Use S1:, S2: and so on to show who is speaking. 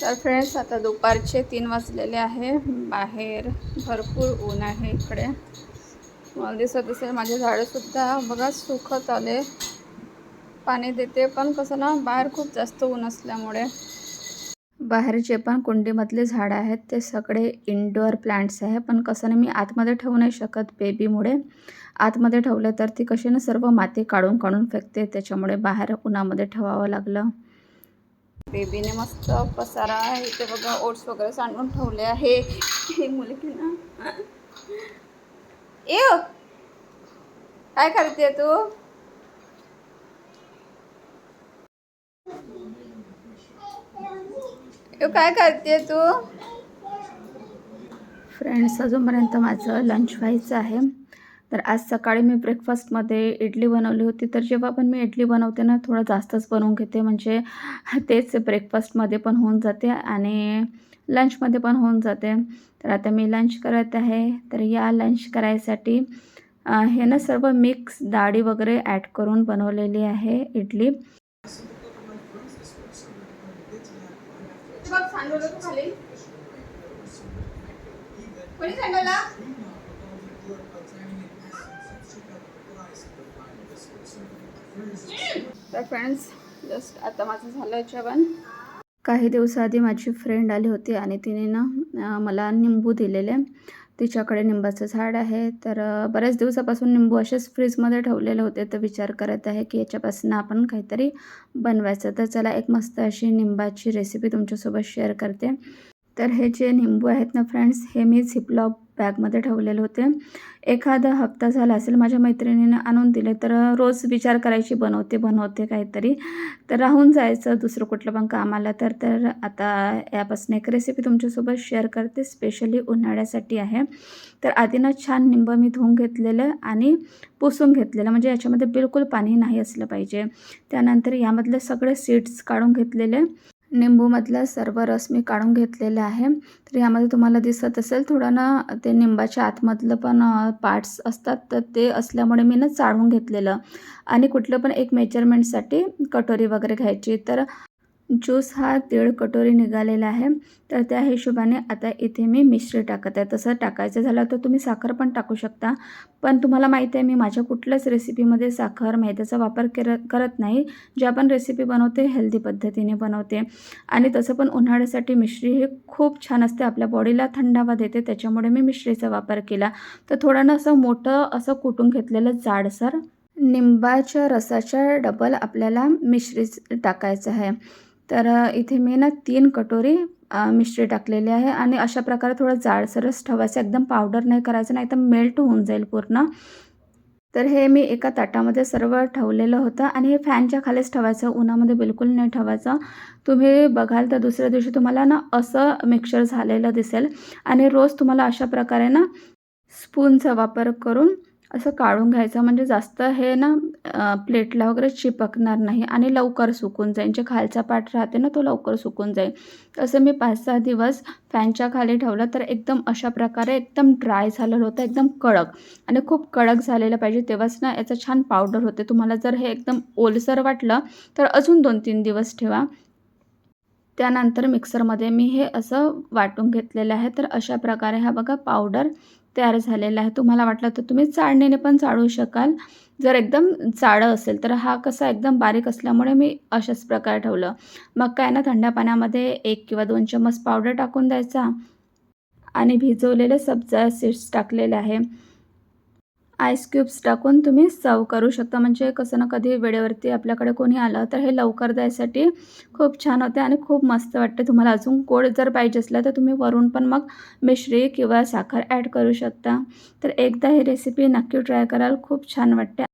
S1: तर फ्रेंड्स आता दुपारचे तीन वाजलेले आहे. बाहेर भरपूर ऊन आहे इकडे. मला दिसत असेल माझे झाडंसुद्धा बघा सुखत आले. पाणी देते पण कसं ना बाहेर खूप जास्त ऊन असल्यामुळे. बाहेर जे पण कुंडीमधले झाडं आहेत ते सगळे इनडोअर प्लांट्स आहे. पण कसं ना मी आतमध्ये ठेवू नाही शकत बेबीमुळे आतमध्ये ठेवले तर ती कशी ना सर्व माती काढून काढून फेकते. त्याच्यामुळे बाहेर उन्हामध्ये ठेवावं लागलं. बेबीने मस्त पसारा इथे बघा ओट्स वगैरे सांडून ठेवले आहे. हे मुलगी ना. ए काय करते तू? ए, काय करते तू? फ्रेंड्स अजूनपर्यंत माझं लंच व्हायचं आहे. तर आज सकाळी मी ब्रेकफास्टमध्ये इडली बनवली होती. तर जेव्हा पण मी इडली बनवते ना थोडं जास्तच बनवून घेते. म्हणजे तेच ब्रेकफास्टमध्ये पण होऊन जाते आणि लंचमध्ये पण होऊन जाते. तर आता मी लंच करत आहे. तर या लंच करायसाठी हे ना सर्व मिक्स डाळी वगैरे ॲड करून बनवलेली आहे इडली. कोणी तर फ्रेंड्स जस्ट आता माझं झालं जेवण. काही दिवसाआधी माझी फ्रेंड आली होती आणि तिने ना मला निंबू दिलेले. तिच्याकडे निंबाचं झाड आहे. तर बऱ्याच दिवसापासून निंबू असेच फ्रीजमध्ये ठेवलेले होते. तर विचार करत आहे की याच्यापासून आपण काहीतरी बनवायचं. तर चला एक मस्त अशी निंबाची रेसिपी तुमच्यासोबत शेअर करते. तर हे जे निंबू आहेत ना फ्रेंड्स हे मी झिपलॉक बॅगमध्ये ठेवलेले होते. एखादा हप्ता झाला असेल माझ्या मैत्रिणीने आणून दिले तर रोज विचार करायची बनवते बनवते काहीतरी. तर राहून जायचं दुसरं कुठलं पण काम आलं तर. तर आता यापासून एक रेसिपी तुमच्यासोबत शेअर करते स्पेशली उन्हाळ्यासाठी आहे. तर आधी ना छान निंब मी धुवून घेतलेलं आणि पुसून घेतलेलं म्हणजे याच्यामध्ये बिलकुल पाणी नाही असलं पाहिजे. त्यानंतर यामधले सगळे सीड्स काढून घेतलेले. निंबूमधला सर्व रस मी काढून घेतलेला आहे. तर यामध्ये तुम्हाला दिसत असेल थोडं ना ते निंबाच्या आतमधलं पण पार्ट्स असतात. तर ते असल्यामुळे मी ना चाळून घेतलेलं. आणि कुठलं पण एक मेजरमेंटसाठी कटोरी वगैरे घ्यायची. तर ज्यूस हा दीड कटोरी निघालेला आहे. तर त्या हिशोबाने आता इथे मी मिश्री टाकत आहे. तसं टाकायचं झालं तर तुम्ही साखर पण टाकू शकता. पण तुम्हाला माहिती आहे मी माझ्या कुठल्याच रेसिपीमध्ये साखर मैद्याचा वापर कर करत नाही. ज्या पण रेसिपी बनवते हेल्दी पद्धतीने बनवते. आणि तसं पण उन्हाळ्यासाठी मिश्री ही खूप छान असते. आपल्या बॉडीला थंडावा देते त्याच्यामुळे मी मिश्रीचा वापर केला. तर थोडं ना असं मोठं असं कुटून घेतलेलं जाडसर निंबाच्या रसाच्या डबल आपल्याला मिश्री टाकायचं आहे. तर इथे मी ना तीन कटोरी मिश्री टाकलेली आहे आणि अशा प्रकारे थोडं जाडसरच ठेवायचं. एकदम पावडर नाही करायचं नाही तर मेल्ट होऊन जाईल पूर्ण. तर हे मी एका ताटामध्ये सर्व ठेवलेलं होतं आणि हे फॅनच्या खालीच ठेवायचं उन्हामध्ये बिलकुल नाही ठेवायचं. तुम्ही बघाल तर दुसऱ्या दिवशी तुम्हाला ना असं मिक्सर झालेलं दिसेल आणि रोज तुम्हाला अशा प्रकारे ना स्पूनचा वापर करून असं काढून घ्यायचं. म्हणजे जास्त हे ना प्लेटला वगैरे चिपकणार नाही आणि लवकर सुकून जाईल. जे खालचा पाठ राहते ना तो लवकर सुकून जाईल. तसं मी पाच सहा दिवस फॅनच्या खाली ठेवलं तर एकदम अशा प्रकारे एकदम ड्राय झालेलं होतं. एकदम कडक. आणि खूप कडक झालेलं पाहिजे. तेव्हाच ना याचं छान पावडर होते. तुम्हाला जर हे एकदम ओलसर वाटलं तर अजून दोन तीन दिवस ठेवा. त्यानंतर मिक्सरमध्ये मी हे असं वाटून घेतलेलं आहे. तर अशा प्रकारे हा बघा पावडर तयार झालेला आहे. तुम्हाला वाटलं तर तुम्ही चाळणीने पण चाळू शकाल. जर एकदम जाडं असेल तर हा कसा एकदम बारीक असल्यामुळे मी अशाच प्रकारे ठेवलं. मग काय ना थंड पाण्यामध्ये एक किंवा दोन चम्मच पावडर टाकून द्यायचा. आणि भिजवलेले सब्जा सीड्स टाकलेले आहे. आईस क्यूब्स टाकून तुम्ही सर्व करू शकता. म्हणजे कसं ना कधी वेळेवरती आपल्याकडे कोणी आलं तर हे लवकर द्यायसाठी खूप छान होते आणि खूप मस्त वाटते. तुम्हाला अजून गोड जर पाहिजे असलं तर तुम्ही वरून पण मग मिश्री किंवा साखर ॲड करू शकता. तर एकदा ही रेसिपी नक्की ट्राय कराल. खूप छान वाटते.